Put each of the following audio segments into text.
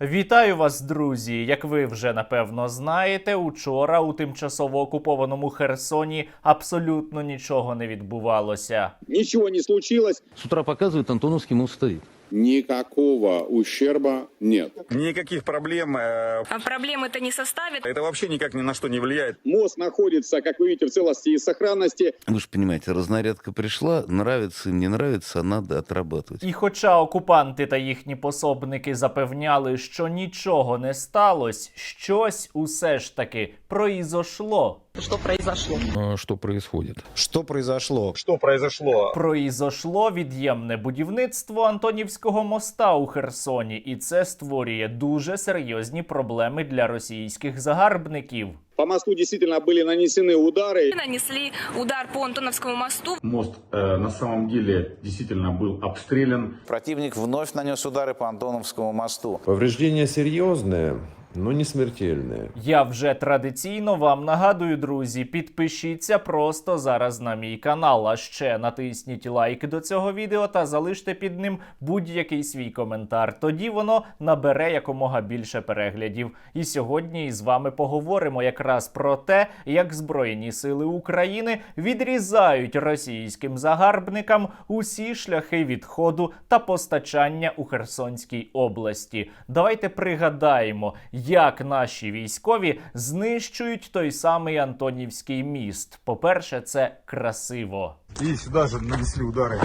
Вітаю вас, друзі! Як ви вже напевно знаєте, учора у тимчасово окупованому Херсоні абсолютно нічого не відбувалося. Нічого не случилось, сутра. утра показывает, Антоновский мост стоит. никакого ущерба нет. Никаких проблем. э, А проблем это не составит. Это вообще никак ни на что не влияет. Мост находится, как вы видите, в целости и сохранности. Вы же понимаете, разнарядка пришла, нравится им, не нравится, а надо отрабатывать. І хоча окупанти та їхні пособники запевняли, що нічого не сталося, щось усе ж таки произошло. Что произошло? А, Что происходит? Что произошло? Что произошло? Произошло від'ємне будівництво Антонівського моста у Херсоні, і це створює дуже серйозні проблеми для російських загарбників. По мосту действительно были нанесены удары. Нанесли удар по Антоновскому мосту. Мост э, на самом деле действительно был обстрелян. Противник вновь нанес удары по Антоновскому мосту. Повреждения серьезные, но не смертельные. Я вже традиційно вам нагадую, друзі, підпишіться просто зараз на мій канал. А ще натисніть лайк до цього відео та залиште під ним будь-який свій коментар. Тоді воно набере якомога більше переглядів. І сьогодні із вами поговоримо якраз про те, як Збройні сили України відрізають російським загарбникам усі шляхи відходу та постачання у Херсонській області. Давайте пригадаємо, як наші військові знищують той самий Антонівський міст. По-перше, це красиво. І сюди ж нанесли удари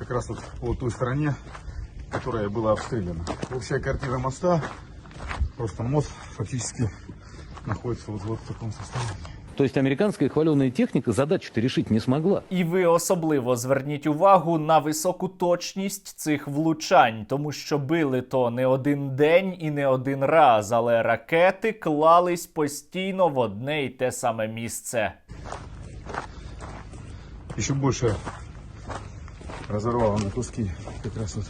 якраз от по той стороні, яка була обстріляна. Общая картина моста, просто мост фактично знаходиться в такому состоянии. То есть американская хваленая техника задачу-то решить не смогла. І ви особливо зверніть увагу на високу точність цих влучань, тому що били то не один день і не один раз, але ракети клались постійно в одне й те саме місце. Еще больше разорвало на куски как раз вот.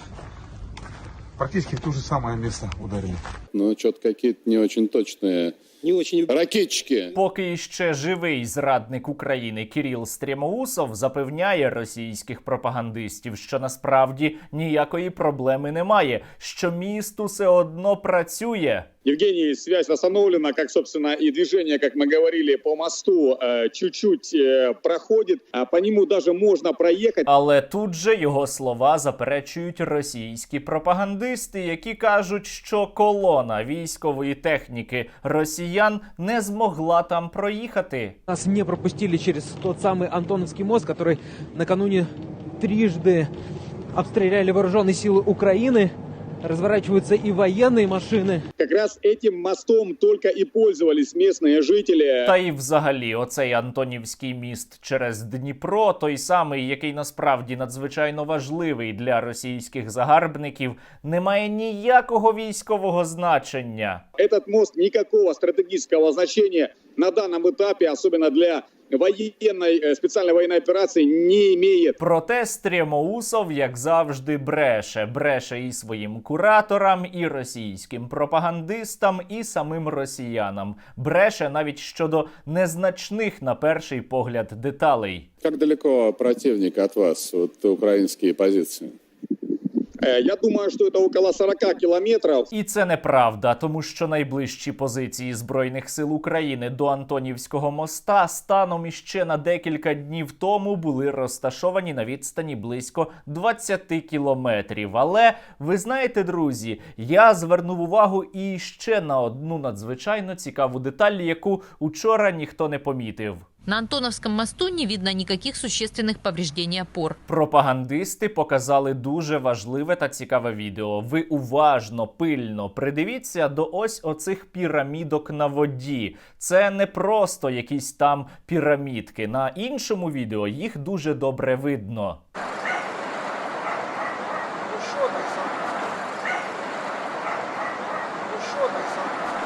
Практически в то же самое место ударили. Ну, что-то какие-то не очень точные не очень ракетчики. Поки іще живий зрадник України Кіріл Стрімоусов запевняє російських пропагандистів, що насправді ніякої проблеми немає, що міст усе одно працює. Евгений, связь восстановлена, как, собственно, и движение, как мы говорили, по мосту э, чуть-чуть э, проходит. А по нему даже можно проехать. Але тут же його слова заперечують російські пропагандисти, які кажуть, що колона військової техніки росіян не змогла там проїхати. Нас не пропустили через тот самый Антоновский мост, который накануне трижды обстреляли вооруженные силы Украины. Разворачиваются и военные машины. Как раз этим мостом только и пользовались местные жители. Та й взагалі, оцей Антонівський міст через Дніпро, той самий, який насправді надзвичайно важливий для російських загарбників, не має ніякого військового значення. Этот мост никакого стратегического значения на данном этапе, особенно для военной, э, специальной военной операции, не имеет. Проте Стрімоусов, як завжди, бреше. Бреше і своїм кураторам, і російським пропагандистам, і самим росіянам. Бреше навіть щодо незначних на перший погляд деталей. Как далеко противник от вас, вот украинские позиции? Э, Я думаю, что это около 40 километров. І це неправда, тому що найближчі позиції збройних сил України до Антонівського моста станом іще на декілька днів тому були розташовані на відстані близько 20 кілометрів. Але ви знаєте, друзі, я звернув увагу і ще на одну надзвичайно цікаву деталь, яку учора ніхто не помітив. На Антоновском мосту не видно никаких существенных повреждений опор. Пропагандисти показали дуже важливе та цікаве відео. Ви уважно, пильно придивіться до ось оцих пірамідок на воді. Це не просто якісь там пірамідки. На іншому відео їх дуже добре видно.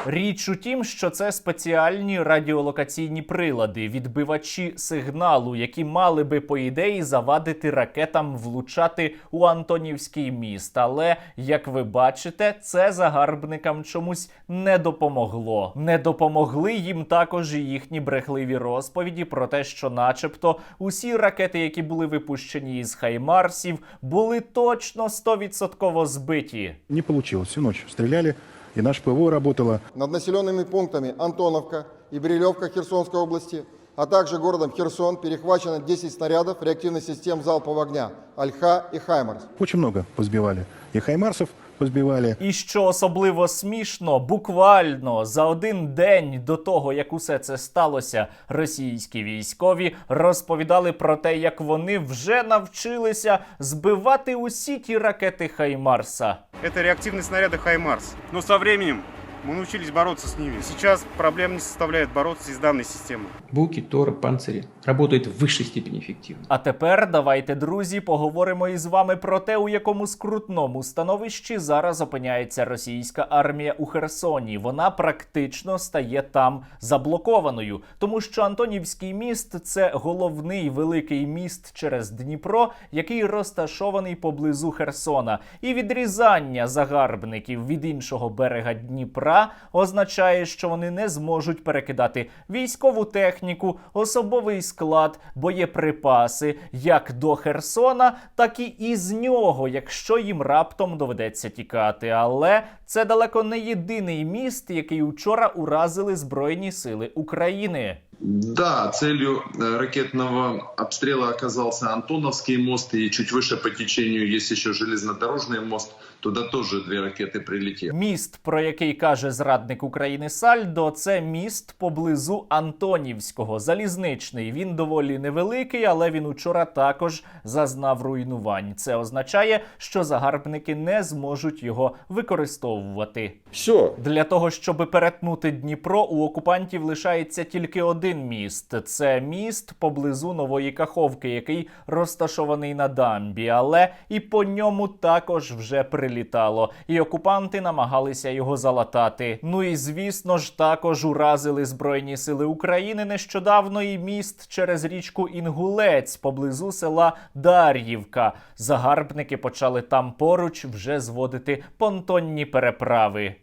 Річ у тім, що це спеціальні радіолокаційні прилади, відбивачі сигналу, які мали би по ідеї завадити ракетам влучати у Антонівський міст. Але як ви бачите, це загарбникам чомусь не допомогло. Не допомогли їм також і їхні брехливі розповіді про те, що, начебто, усі ракети, які були випущені із Хаймарсів, були точно 100% збиті. Не получилось. Всю ночь стреляли, и наш ПВО работало. Над населенными пунктами Антоновка и Брилевка Херсонской области, а также городом Херсон перехвачено 10 снарядов реактивных систем залпового огня «Альха» и «Хаймарс». Очень много позбивали. И хаймарсов позбивали. І що особливо смішно, буквально за один день до того, як усе це сталося, російські військові розповідали про те, як вони вже навчилися збивати усі ті ракети Хаймарса. Это реактивные снаряды «Хаймарс». Но со временем мы научились бороться с ними. Сейчас проблем не составляет бороться из данной системы. Буки, Торы, панцири работают в высшей степени эффективно. А тепер давайте, друзі, поговоримо із вами про те, у якому скрутному становищі зараз опиняється російська армія у Херсоні. Вона практично стає там заблокованою, тому що Антонівський міст це головний великий міст через Дніпро, який розташований поблизу Херсона. І відрізання загарбників від іншого берега Дніпра означає, що вони не зможуть перекидати військову техніку, особовий склад, боєприпаси як до Херсона, так і із нього, якщо їм раптом доведеться тікати. Але це далеко не єдиний міст, який учора уразили Збройні Сили України. Да, целью э, ракетного обстрела оказался Антоновский мост, и чуть выше по течению есть еще железнодорожный мост. Туда тоже две ракеты прилетели. Міст, про який каже зрадник України Сальдо, це міст поблизу Антонівського, залізничний. Він доволі невеликий, але він учора також зазнав руйнувань. Це означає, що загарбники не зможуть його використовувати. Все, Для того, щоб перетнути Дніпро, у окупантів лишається тільки один міст. Це міст поблизу Нової Каховки, який розташований на дамбі. Але і по ньому також вже прилітало. І окупанти намагалися його залатати. Ну і звісно ж, також уразили Збройні сили України нещодавно і міст через річку Інгулець поблизу села Дар'ївка. Загарбники почали там поруч вже зводити понтонні переправи.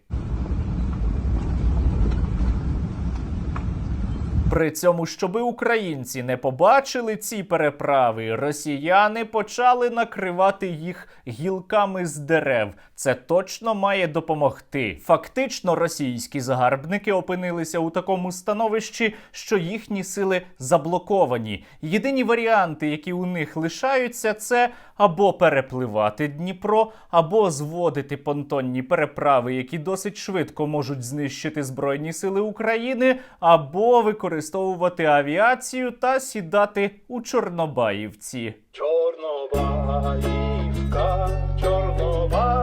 При цьому, щоби українці не побачили ці переправи, росіяни почали накривати їх гілками з дерев. Це точно має допомогти. Фактично, російські загарбники опинилися у такому становищі, що їхні сили заблоковані. Єдині варіанти, які у них лишаються, це або перепливати Дніпро, або зводити понтонні переправи, які досить швидко можуть знищити Збройні Сили України, або використовувати авіацію та сідати у Чорнобаївці. Чорнобаївка, Чорнобаївка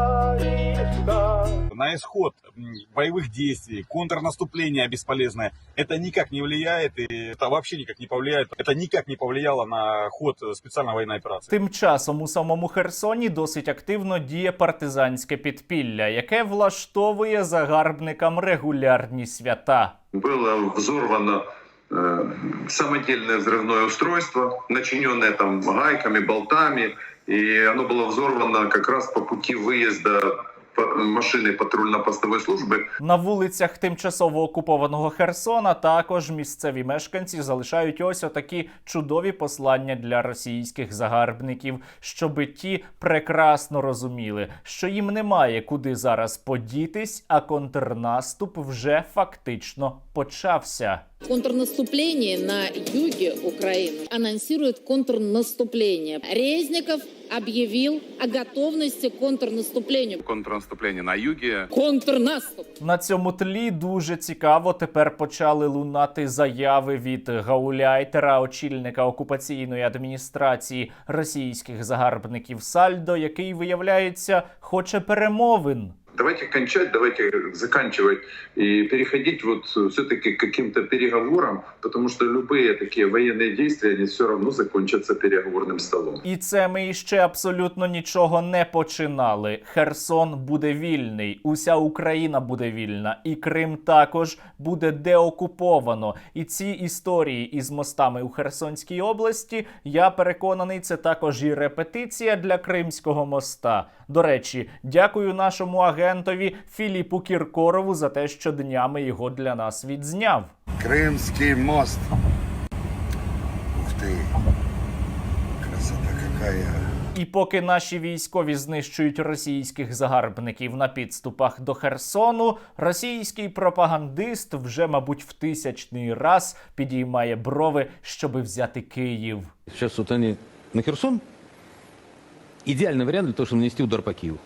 На исход м, боевых действий, контрнаступление бесполезное, это никак не влияет, и это вообще никак не повлияет. Это никак не повлияло на ход э, специальной военной операции. Тим часом у самому Херсоні досить активно діє партизанське підпілля, яке влаштовує загарбникам регулярні свята. было взорвано э, самодельное взрывное устройство, начиненное там гайками, болтами, и оно было взорвано как раз по пути выезда по- машины патрульно-постовой службы На вулицях тимчасово окупованого Херсона також місцеві мешканці залишають ось отакі чудові послання для російських загарбників, щоби ті прекрасно розуміли, що їм немає куди зараз подітись, а контрнаступ вже фактично почався. Контрнаступление на юге Украины анонсирует контрнаступление. Резников объявил о готовности к контрнаступлению. Контрнаступлення на юге. Контрнаступ. На цьому тлі дуже цікаво тепер почали лунати заяви від гауляйтера, очільника окупаційної адміністрації російських загарбників Сальдо, який виявляється хоче перемовин. давайте кончать, давайте заканчивать и переходить вот все-таки к каким-то переговорам, потому что любые такие военные действия, они все равно закончатся переговорным столом. І це ми іще абсолютно нічого не починали. Херсон буде вільний, уся Україна буде вільна, і Крим також буде деокуповано. І ці історії із мостами у Херсонській області, я переконаний, це також і репетиція для Кримського моста. До речі, дякую нашому агентові Філіпу Кіркорову за те, що днями його для нас відзняв. Крымский мост. Ух ты. Красота какая. І поки наші військові знищують російських загарбників на підступах до Херсону, російський пропагандист вже, мабуть, в тисячний раз підіймає брови, щоби взяти Київ. Сейчас вот они на Херсон. Идеальный вариант для того, чтобы нанести удар по Киеву.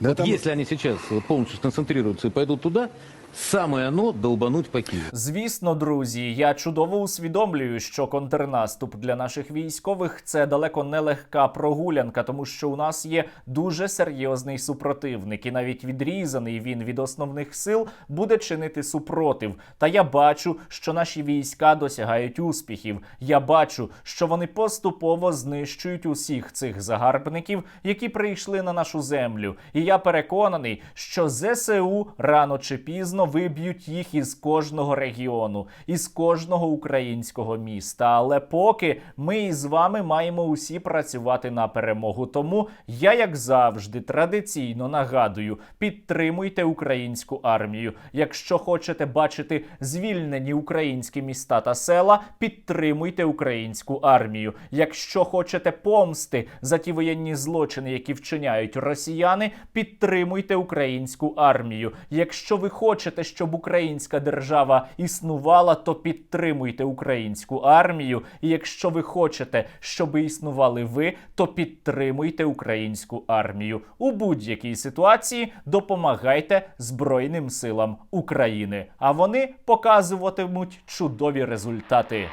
Да там Если они сейчас полностью сконцентрируются и пойдут туда, самое оно долбануть по Киеву. Звісно, друзі, я чудово усвідомлюю, що контрнаступ для наших військових це далеко не легка прогулянка, тому що у нас є дуже серйозний супротивник, і навіть відрізаний він від основних сил буде чинити супротив. Та я бачу, що наші війська досягають успіхів. Я бачу, що вони поступово знищують усіх цих загарбників, які прийшли на нашу землю. І я переконаний, що ЗСУ рано чи пізно виб'ють їх із кожного регіону, із кожного українського міста. Але поки ми із вами маємо усі працювати на перемогу. Тому я, як завжди, традиційно нагадую: підтримуйте українську армію. Якщо хочете бачити звільнені українські міста та села, підтримуйте українську армію. Якщо хочете помсти за ті воєнні злочини, які вчиняють росіяни, підтримуйте українську армію. Якщо ви хочете, щоб українська держава існувала, то підтримуйте українську армію. Якщо ви хочете, щоб існували ви, то підтримуйте українську армію. У будь-якій ситуації допомагайте Збройним силам України. А вони показуватимуть чудові результати.